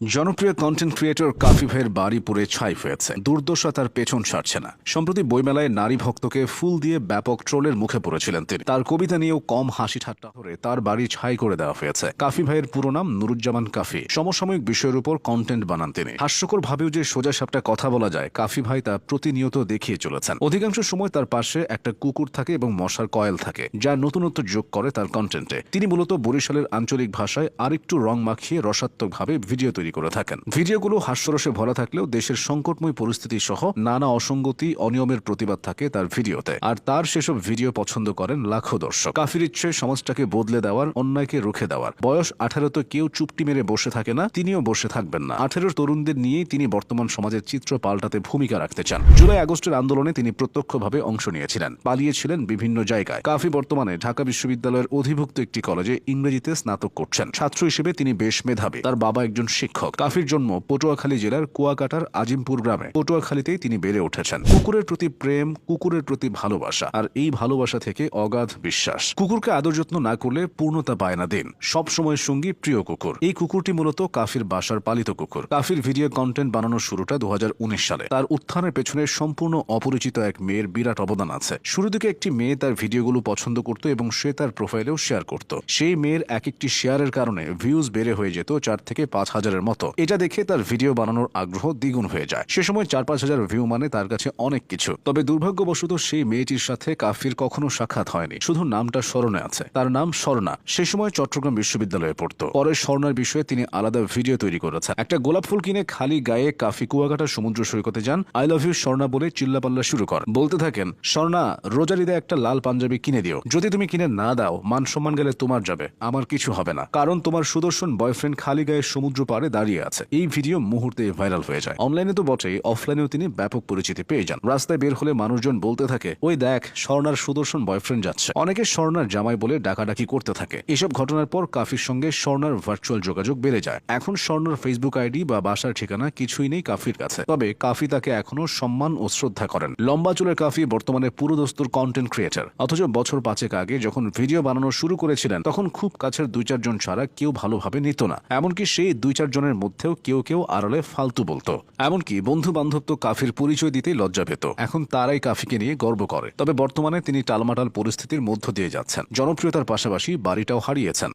জনপ্রিয় content creator কাফি ভাইয়ের বাড়ি পুড়ে ছাই হয়েছে। দুর্দশা তার পেছন ছাড়ছে না। সম্প্রতি বইমেলায় নারী ভক্তকে ফুল দিয়ে ব্যাপক ট্রোলের মুখে পড়েছিলেন তিনি। তার কবিতা নিয়েও কম হাসি ঠাট্টা করে তার বাড়ি ছাই করে দেওয়া হয়েছে। কাফি ভাইয়ের পুরো নাম নুরুজ্জামান কাফি। সমসাময়িক বিষয়ের উপর কন্টেন্ট বানান তিনি। হাস্যকর ভাবেও যে সোজা সাপটা কথা বলা যায়, কাফি ভাই তা প্রতিনিয়ত দেখিয়ে চলেছেন। অধিকাংশ সময় তার পাশে একটা কুকুর থাকে এবং মশার কয়েল থাকে, যা নতুনত্ব যোগ করে তার কন্টেন্টে তিনি মূলত বরিশালের আঞ্চলিক ভাষায় আরেকটু রং মাখিয়ে রসাত্মকভাবে ভিডিও তৈরি করে থাকেন। ভিডিওগুলো হাস্যরসে ভরা থাকলেও দেশের সংকটময় পরিস্থিতি সহ নানা অসঙ্গতি, অনিয়মের প্রতিবাদ থাকে তার ভিডিওতে। আর তার সেসব ভিডিও পছন্দ করেন লাখো দর্শক। কাফির ইচ্ছে সমাজটাকে বদলে দেওয়ার, অন্যায়কে রুখে দেওয়ার। বয়স আঠারো তো কেউ চুপটি মেরে বসে থাকে না, তিনিও বসে থাকবেন না। আঠারোর তরুণদের নিয়েই তিনি বর্তমান সমাজের চিত্র পাল্টাতে ভূমিকা রাখতে চান। জুলাই আগস্টের আন্দোলনে তিনি প্রত্যক্ষভাবে অংশ নিয়েছিলেন। পালিয়েছিলেন বিভিন্ন জায়গায়। কাফি বর্তমানে ঢাকা বিশ্ববিদ্যালয়ের অধিভুক্ত একটি কলেজে ইংরেজিতে স্নাতক করছেন। ছাত্র হিসেবে তিনি বেশ মেধাবী। তার বাবা একজন শিক্ষক। কাফির জন্ম পটুয়াখালী জেলার কুয়াকাটার আজিমপুর গ্রামে। পটুয়াখালীতেই তিনি বেড়ে উঠেছেন। কুকুরের প্রতি প্রেম, কুকুরের প্রতি ভালোবাসা, আর এই ভালোবাসা থেকে অগাধ বিশ্বাস। কুকুরকে আদর যত্ন না করলে পূর্ণতা পায় না দিন। সবসময় সঙ্গী প্রিয় কুকুর। এই কুকুরটি মূলত কাফির বাসার পালিত কুকুর। কাফির ভিডিও কন্টেন্ট বানানোর শুরুটা দু হাজার উনিশ সালে। তার উত্থানের পেছনে সম্পূর্ণ অপরিচিত এক মেয়ের বিরাট অবদান আছে। শুরু দিকে একটি মেয়ে তার ভিডিওগুলো পছন্দ করত এবং সে তার প্রোফাইলেও শেয়ার করত। সেই মেয়ের এক একটি শেয়ারের কারণে ভিউজ বেড়ে হয়ে যেত চার থেকে পাঁচ হাজারের মতো। এটা দেখে তার ভিডিও বানানোর আগ্রহ দ্বিগুণ হয়ে যায়। সে সময় চার পাঁচ হাজার ভিউ মানে তার কাছে অনেক কিছু। তবে দুর্ভাগ্যবশত সেই মেয়েটির সাথে কাফির কখনো সাক্ষাৎ হয়নি। শুধু নামটা স্মরণে আছে। তার নাম স্বর্ণা। সে সময় চট্টগ্রাম বিশ্ববিদ্যালয়ে পড়তো। পরে স্বর্ণার বিষয়ে তিনি আলাদা ভিডিও তৈরি করেছেন। একটা গোলাপ ফুল কিনে খালি গায়ে কাফি কুয়াকাটা সমুদ্র সৈকতে যান। আই লাভ ইউ স্বর্ণা বলে চিল্লাপাল্লা শুরু কর। বলতে থাকেন, স্বর্ণা রোজারিদে একটা লাল পাঞ্জাবি কিনে দিও। যদি তুমি কিনে না দাও মান সম্মান গেলে তোমার যাবে। আমার কিছু হবে না। কারণ তোমার সুদর্শন বয়ফ্রেন্ড খালি গায়ে সমুদ্র পাড়ে দাঁড়িয়ে আছে। এই ভিডিও মুহূর্তে ভাইরাল হয়ে যায়। অনলাইনে তো বটেই, অফলাইনেও তিনি ব্যাপক পরিচিতি পেয়ে যান। রাস্তায় বের হলে মানুষজন বলতে থাকে, ওই দেখ, স্বর্ণার সুদর্শন বয়ফ্রেন্ড যাচ্ছে। অনেকে স্বর্ণার জামাই বলে ডাকাডাকি করতে থাকে। এসব ঘটনার পর কাফির সঙ্গে স্বর্ণার ভার্চুয়াল যোগাযোগ বেড়ে যায়। এখন স্বর্ণার ফেসবুক আইডি বা বাসার ঠিকানা কিছুই নেই কাফির কাছে। তবে কাফি তাকে এখনও সম্মান ও শ্রদ্ধা করেন। লম্বা চুলের কাফি বর্তমানে পুরোদস্তুর কন্টেন্ট ক্রিয়েটার অথচ বছর পাঁচেক আগে যখন ভিডিও বানানো শুরু করেছিলেন, তখন খুব কাছের দুই চারজন ছাড়া কেউ ভালোভাবে নিত না। এমনকি সেই দুই চারজনের মধ্যেও কেউ কেউ আড়ালে ফালতু বলতো। এমনকি বন্ধু বান্ধব তো কাফির পরিচয় দিতেই লজ্জা পেত। এখন তারাই কাফিকে নিয়ে গর্ব করে। তবে বর্তমানে তিনি টালমাটাল পরিস্থিতির মধ্য দিয়ে যাচ্ছেন। জনপ্রিয়তার পাশাপাশি বাড়িটাও হারিয়েছেন।